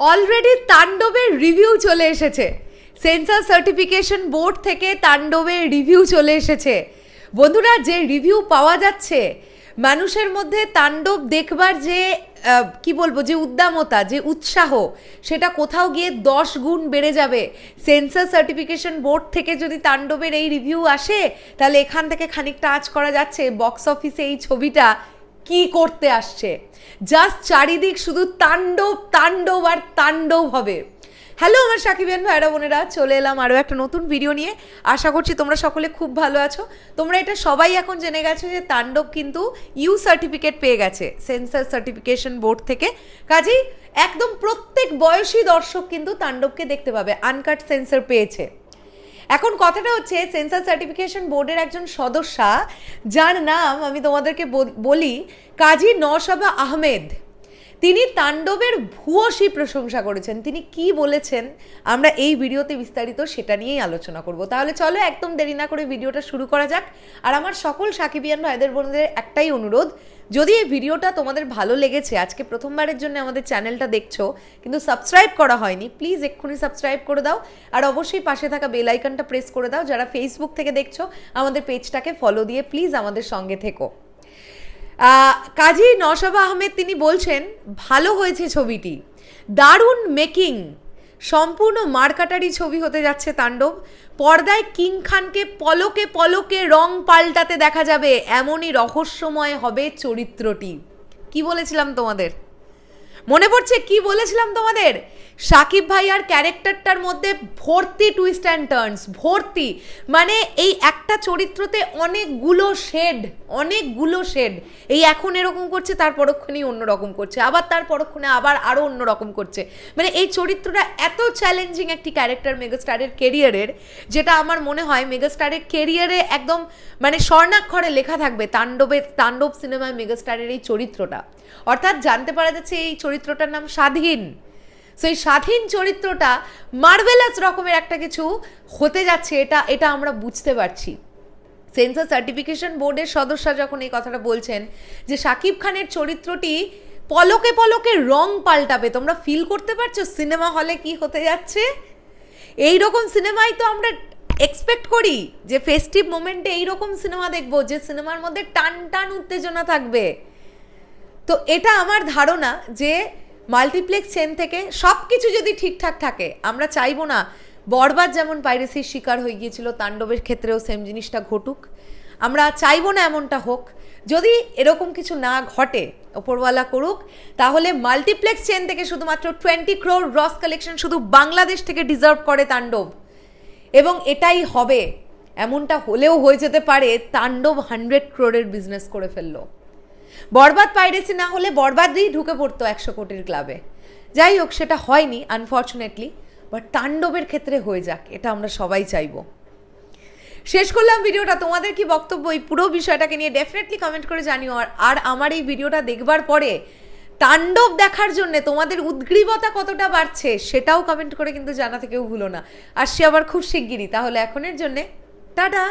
Already তাণ্ডবের review চলে এসেছে। সেন্সার সার্টিফিকেশন বোর্ড থেকে তাণ্ডবের রিভিউ চলে এসেছে। বন্ধুরা, যে রিভিউ পাওয়া যাচ্ছে, মানুষের মধ্যে তাণ্ডব দেখবার যে কি বলব, যে উদ্দামতা, যে উৎসাহ, সেটা কোথাও গিয়ে দশ গুণ বেড়ে যাবে। সেন্সার সার্টিফিকেশন বোর্ড থেকে যদি তাণ্ডবের এই রিভিউ আসে, তাহলে এখান থেকে খানিকটা আঁচ করা যাচ্ছে। বক্স অফিসে এই ছবিটা কি করতে আসছে? জাস্ট চারিদিক শুধু তাণ্ডব তাণ্ডব আর তাণ্ডব হবে। হ্যালো আমার সাকিবেন ভাইরা বোনেরা, চলে এলাম আরও একটা নতুন ভিডিও নিয়ে। আশা করছি তোমরা সকলে খুব ভালো আছো। তোমরা এটা সবাই এখন জেনে গেছো যে তাণ্ডব কিন্তু ইউ সার্টিফিকেট পেয়ে গেছে সেন্সার সার্টিফিকেশন বোর্ড থেকে। কাজেই একদম প্রত্যেক বয়সী দর্শক কিন্তু তাণ্ডবকে দেখতে পাবে আনকাট সেন্সার পেয়েছে। এখন কথাটা হচ্ছে সেন্সার সার্টিফিকেশন বোর্ডের একজন সদস্যা, যার নাম আমি তোমাদেরকে বল- কাজী নওশাবা আহমেদ। তিনি তাণ্ডবের ভূয়সী প্রশংসা করেছেন। তিনি কি বলেছেন? আমরা এই ভিডিওতে বিস্তারিত সেটা নিয়েই আলোচনা করব। তাহলে চলো একদম দেরি না করে ভিডিওটা শুরু করা যাক। আর আমার সকল সাকিবিয়ান ভাইদের, বোনদের একটাই অনুরোধ, যদি এই ভিডিওটা তোমাদের ভালো লেগেছে, আজকে প্রথমবারের জন্য আমাদের চ্যানেলটা দেখছ, কিন্তু সাবস্ক্রাইব করা হয়নি, প্লিজ এক্ষুনি সাবস্ক্রাইব করে দাও। আর অবশ্যই পাশে থাকা বেল আইকনটা প্রেস করে দাও, যারা ফেসবুক থেকে দেখছ, আমাদের পেজটাকে ফলো দিয়ে প্লিজ আমাদের সঙ্গে থেকো। কাজী নশাবা আহমেদ তিনি বলছেন, ভালো হয়েছে ছবিটি। দারুণ মেকিং। সম্পূর্ণ মারকাটারি ছবি হতে যাচ্ছে তাণ্ডব। পর্দায় কিং খানকে পলকে পলকে রং পাল্টাতে দেখা যাবে। এমনই রহস্যময় হবে চরিত্রটি। কি বলেছিলাম তোমাদের? মনে পড়ছে কি বলেছিলাম তোমাদের? সাকিব ভাইয়ার ক্যারেক্টারটার মধ্যে ভর্তি টুইস্ট অ্যান্ড টার্নস ভর্তি। মানে এই একটা চরিত্রতে অনেকগুলো শেড অনেকগুলো শেড এই এখন এরকম করছে, তার পরক্ষণেই অন্যরকম করছে। আবার তার পরক্ষণে আবার আরও অন্যরকম করছে। মানে এই চরিত্রটা এত চ্যালেঞ্জিং একটি ক্যারেক্টার মেগাস্টারের কেরিয়ারের যেটা আমার মনে হয় মেগাস্টারের কেরিয়ারে একদম মানে স্বর্ণাক্ষরে লেখা থাকবে তাণ্ডবের তাণ্ডব সিনেমায় মেগাস্টারের এই চরিত্রটা। অর্থাৎ জানতে পারা যাচ্ছে এই চরিত্রটার নাম স্বাধীন। সো এই স্বাধীন চরিত্রটা মার্ভেলাস রকমের একটা কিছু হতে যাচ্ছে, এটা এটা আমরা বুঝতে পারছি। সেন্সার সার্টিফিকেশন বোর্ডের সদস্য যখন এই কথাটা বলছেন যে শাকিব খানের চরিত্রটি পলকে পলকে রং পাল্টাবে, তোমরা ফিল করতে পারছ সিনেমা হলে কি হতে যাচ্ছে? এই রকম সিনেমাই তো আমরা এক্সপেক্ট করি যে ফেস্টিভ মোমেন্টে এইরকম সিনেমা দেখব, যে সিনেমার মধ্যে টান টান উত্তেজনা থাকবে। তো এটা আমার ধারণা যে মাল্টিপ্লেক্স চেন থেকে সব কিছু যদি ঠিকঠাক থাকে, আমরা চাইব না বরবার যেমন পাইরেসির শিকার হয়ে গিয়েছিল, তাণ্ডবের ক্ষেত্রেও সেম জিনিসটা ঘটুক। আমরা চাইব না এমনটা হোক। যদি এরকম কিছু না ঘটে, ওপরওয়ালা করুক, তাহলে মাল্টিপ্লেক্স চেন থেকে শুধুমাত্র টোয়েন্টি ক্রোর রস কালেকশন শুধু বাংলাদেশ থেকে ডিজার্ভ করে তাণ্ডব। এবং এটাই হবে। এমনটা হলেও হয়ে যেতে পারে, তাণ্ডব হান্ড্রেড ক্রোরের বিজনেস করে ফেলল। বরবাদ পাইরেসি না হলে বরবাদই ঢুকে পড়তো একশো কোটির ক্লাবে। যাই হোক, সেটা হয়নি আনফর্চুনেটলি বাট তাণ্ডবের ক্ষেত্রে হয়ে যাক, এটা আমরা সবাই চাইব। শেষ করলাম ভিডিওটা। তোমাদের কি বক্তব্য? এই পুরো বিষয়টাকে নিয়ে ডেফিনেটলি কমেন্ট করে জানিও। আর আর আমার এই ভিডিওটা দেখবার পরে তাণ্ডব দেখার জন্য তোমাদের উদ্গ্রীবতা কতটা বাড়ছে, সেটাও কমেন্ট করে কিন্তু জানাতে কেউ ভুলো না। আসছি আবার খুব শিগগিরই, তাহলে এখনের জন্যে, টাটা!